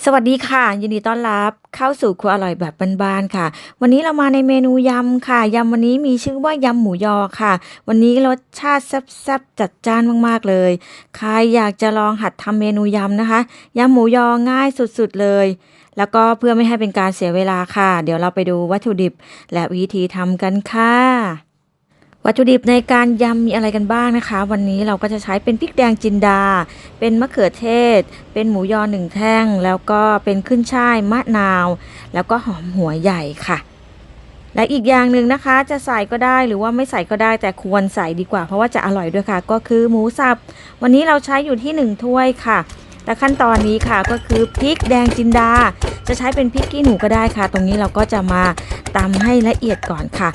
สวัสดีค่ะ ยินดีต้อนรับเข้าสู่ครัวอร่อยแบบบ้านๆค่ะ วันนี้เรามาในเมนูยำค่ะยำวันนี้มีชื่อว่ายำหมูยอค่ะ วันนี้รสชาติแซ่บๆจัดจ้านมากๆเลย ใครอยากจะลองหัดทำเมนูยำนะคะยำหมูยอง่ายสุดๆเลย แล้วก็เพื่อไม่ให้เป็นการเสียเวลาค่ะ เดี๋ยวเราไปดูวัตถุดิบ และวิธีทำกันค่ะ วัตถุดิบในการยำมีอะไรกันบ้างนะคะ วันนี้เราก็จะใช้เป็นพริกแดงจินดา เป็นมะเขือเทศ เป็นหมูยอหนึ่งแท่ง แล้วก็เป็นขึ้นช่ายมะนาว แล้วก็หอมหัวใหญ่ค่ะ และอีกอย่างหนึ่งนะคะจะใส่ก็ได้หรือว่าไม่ใส่ก็ได้แต่ควรใส่ดีกว่า เพราะว่าจะอร่อยด้วยค่ะ ก็คือหมูสับ วันนี้เราใช้อยู่ที่หนึ่งถ้วยค่ะ และขั้นตอนนี้ค่ะก็คือพริกแดงจินดา จะใช้เป็นพริกขี้หนูก็ได้ค่ะ ตรงนี้เราก็จะมาตำให้ละเอียดก่อนค่ะ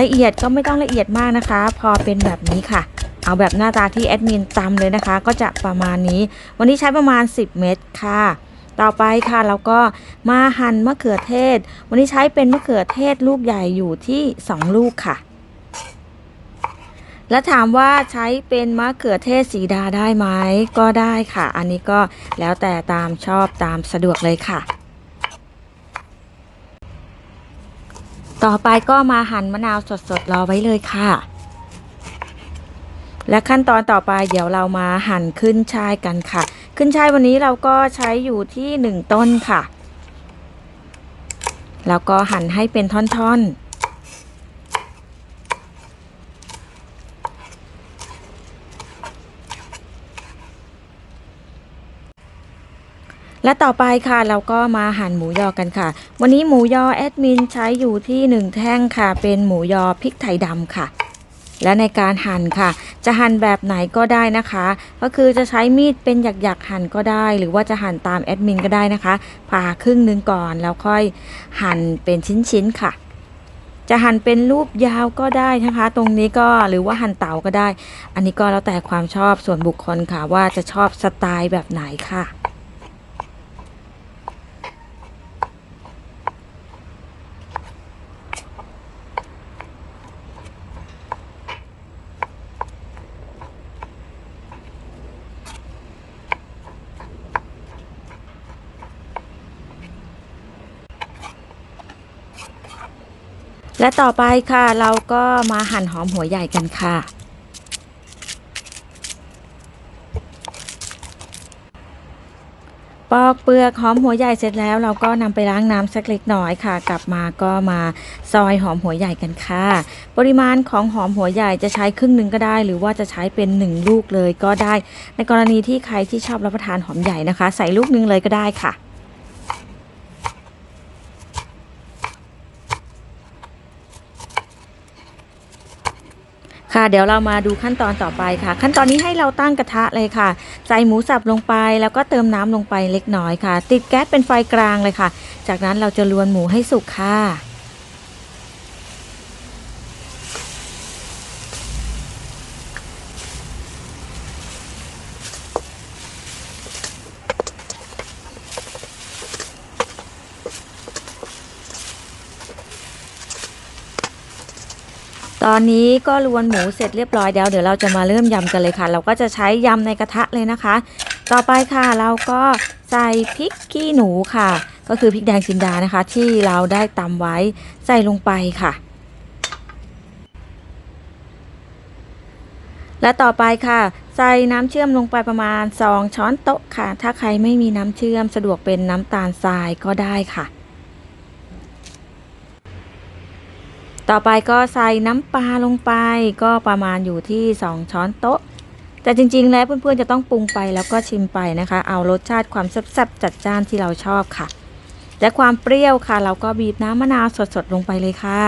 ละเอียดก็ไม่ต้องละเอียดมากนะคะ พอเป็นแบบนี้ค่ะ เอาแบบหน้าตาที่แอดมินตำเลยนะคะ ก็จะประมาณนี้ วันนี้ใช้ประมาณ 10 เม็ดค่ะต่อไปค่ะเราก็มาหั่นมะเขือเทศ วันนี้ใช้เป็นมะเขือเทศลูกใหญ่อยู่ที่ 2 ลูกค่ะ แล้วถามว่าใช้เป็นมะเขือเทศสีดาได้ไหมก็ได้ค่ะ อันนี้ก็แล้วแต่ตามชอบตามสะดวกเลยค่ะ ต่อไปก็มาหั่นมะนาวสดๆรอไว้เลยค่ะ และขั้นตอนต่อไปเดี๋ยวเรามาหั่นขึ้นช่ายกันค่ะ ขึ้นช่ายวันนี้เราก็ใช้อยู่ที่หนึ่งต้นค่ะ แล้วก็หั่นให้เป็นท่อนๆ และต่อไปค่ะเราก็มาหั่นหมูยอกันค่ะ วันนี้หมูยอแอดมินใช้อยู่ที่ 1 แท่งค่ะ เป็นหมูยอพริกไทยดำค่ะ และในการหั่นค่ะ จะหั่นแบบไหนก็ได้นะคะ ก็คือจะใช้มีดเป็นหยักๆหั่นก็ได้ หรือว่าจะหั่นตามแอดมินก็ได้นะคะผ่าครึ่งหนึงก่อนแล้วค่อยหั่นเป็นชิ้นๆค่ะจะหั่นเป็นรูปยาวก็ได้นะคะ ตรงนี้ก็หรือว่าหั่นเต๋าก็ได้ อันนี้ก็แล้วแต่ความชอบส่วนบุคคลค่ะ ว่าจะชอบสไตล์แบบไหนค่ะ และต่อไปค่ะเราก็มาหั่นหอมหัวใหญ่กันค่ะ ปอกเปลือกหอมหัวใหญ่เสร็จแล้วเราก็นำไปล้างน้ำสักเล็กน้อยค่ะ กลับมาก็มาซอยหอมหัวใหญ่กันค่ะ ปริมาณของหอมหัวใหญ่จะใช้ครึ่งหนึ่งก็ได้ หรือว่าจะใช้เป็นหนึ่งลูกเลยก็ได้ ในกรณีที่ใครที่ชอบรับประทานหอมใหญ่นะคะ ใส่ลูกนึงเลยก็ได้ค่ะ ค่ะ เดี๋ยวเรามาดูขั้นตอนต่อไปค่ะ ขั้นตอนนี้ให้เราตั้งกระทะเลยค่ะ ใส่หมูสับลงไปแล้วก็เติมน้ำลงไปเล็กน้อยค่ะ ติดแก๊สเป็นไฟกลางเลยค่ะ จากนั้นเราจะลวนหมูให้สุกค่ะ ตอนนี้ก็ลวนหมูเสร็จเรียบร้อยแล้วเดี๋ยวเราจะมาเริ่มยำกันเลยค่ะ เราก็จะใช้ยำในกระทะเลยนะคะ ต่อไปค่ะเราก็ใส่พริกขี้หนูค่ะ ก็คือพริกแดงจินดานะคะ ที่เราได้ตำไว้ใส่ลงไปค่ะ และต่อไปค่ะ ใส่น้ำเชื่อมลงไปประมาณ 2 ช้อนโต๊ะค่ะ ถ้าใครไม่มีน้ำเชื่อมสะดวกเป็นน้ำตาลทรายก็ได้ค่ะ ต่อไปก็ใส่น้ำปลาลงไปก็ประมาณอยู่ที่ 2 ช้อนโต๊ะ แต่จริงๆ แล้วเพื่อนๆจะต้องปรุงไปแล้วก็ชิมไปนะคะ เอารสชาติความแซ่บๆจัดจ้านที่เราชอบค่ะ และความเปรี้ยวค่ะ เราก็บีบน้ำมะนาวสดๆลงไปเลยค่ะ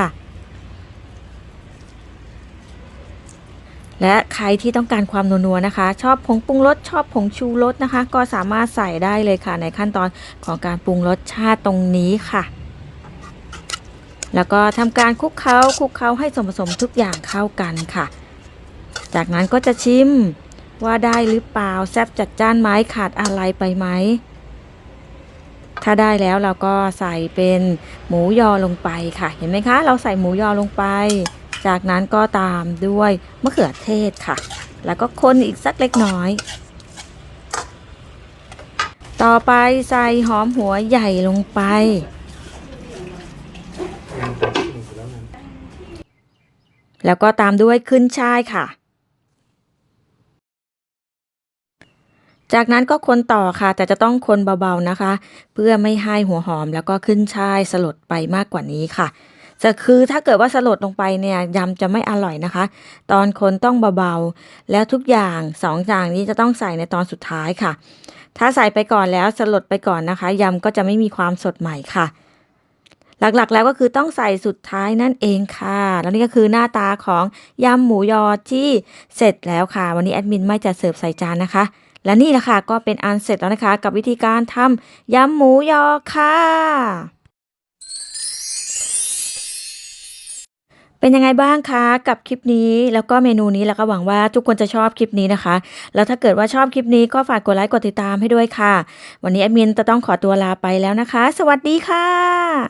และใครที่ต้องการความนัวๆนะคะ ชอบผงปรุงรสชอบผงชูรสนะคะ ก็สามารถใส่ได้เลยค่ะในขั้นตอนของการปรุงรสชาติตรงนี้ค่ะ แล้วก็ทำการคลุกเคล้าคลุกเคล้าให้ส่วนผสมทุกอย่างเข้ากันค่ะ จากนั้นก็จะชิมว่าได้หรือเปล่าแซบจัดจ้านไหมขาดอะไรไปไหม ถ้าได้แล้วเราก็ใส่เป็นหมูยอลงไปค่ะ เห็นไหมคะ เราใส่หมูยอลงไป จากนั้นก็ตามด้วยมะเขือเทศค่ะ แล้วก็คนอีกสักเล็กน้อย ต่อไปใส่หอมหัวใหญ่ลงไป แล้วก็ตามด้วยขึ้นช่ายค่ะ จากนั้นก็คนต่อค่ะ แต่จะต้องคนเบาๆนะคะ เพื่อไม่ให้หัวหอมแล้วก็ขึ้นช่ายสลดไปมากกว่านี้ค่ะจะคือถ้าเกิดว่าสลดลงไปเนี่ยยำจะไม่อร่อยนะคะ ตอนคนต้องเบาๆ แล้วทุกอย่างสองอย่างนี้จะต้องใส่ในตอนสุดท้ายค่ะ ถ้าใส่ไปก่อนแล้วสลดไปก่อนนะคะยำก็จะไม่มีความสดใหม่ค่ะ หลักๆ แล้วก็คือต้องใส่สุดท้ายนั่นเองค่ะ แล้วนี่ก็คือหน้าตาของยำหมูยอที่เสร็จแล้วค่ะ วันนี้แอดมินไม่จะเสิร์ฟใส่จานนะคะ และนี่แหละค่ะก็เป็นอันเสร็จแล้วนะคะ กับวิธีการทำยำหมูยอค่ะเป็นยังไงบ้างคะกับคลิปนี้แล้วก็เมนูนี้แล้วก็หวังว่าทุกคนจะชอบคลิปนี้นะคะ แล้วถ้าเกิดว่าชอบคลิปนี้ก็ฝากกดไลค์กดติดตามให้ด้วยค่ะ วันนี้แอดมินจะต้องขอตัวลาไปแล้วนะคะ สวัสดีค่ะ